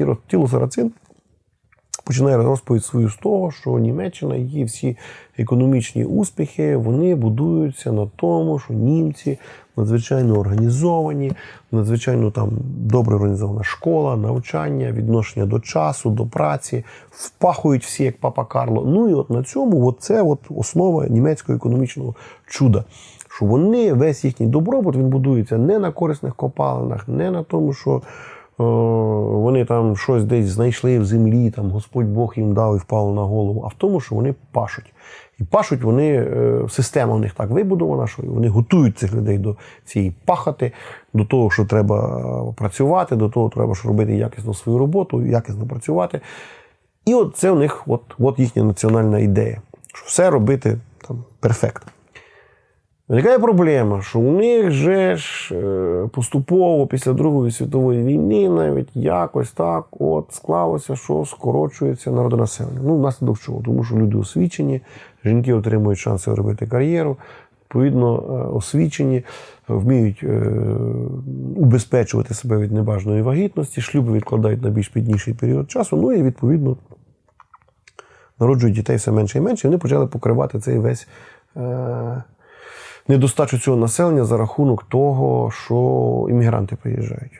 Але тіло, сарацин починає розповідь свою з того, що Німеччина, її всі економічні успіхи, вони будуються на тому, що німці надзвичайно організовані, надзвичайно там добре організована школа, навчання, відношення до часу, до праці, впахують всі, як папа Карло. Ну і от на цьому от це от основа німецького економічного чуда. Що вони весь їхній добробут він будується не на корисних копалинах, не на тому, що вони там щось десь знайшли в землі, там Господь Бог їм дав і впало на голову, а в тому, що вони пашуть. І пашуть вони, е, система в них так вибудована, що вони готують цих людей до цієї пахати, до того, що треба е, працювати, до того, треба що робити якісно свою роботу, якісно працювати. І от це у них от, от їхня національна ідея, що все робити там перфект. Виникає проблема, що у них же ж е, поступово після Другої світової війни навіть якось так от склалося, що скорочується народонаселення. Ну, внаслідок чого? Тому що люди освічені, жінки отримують шанси робити кар'єру, відповідно, е, освічені, вміють е, убезпечувати себе від небажаної вагітності, шлюби відкладають на більш пізніший період часу, ну і відповідно народжують дітей все менше і менше, і вони почали покривати цей весь. Недостачу цього населення за рахунок того, що іммігранти приїжджають.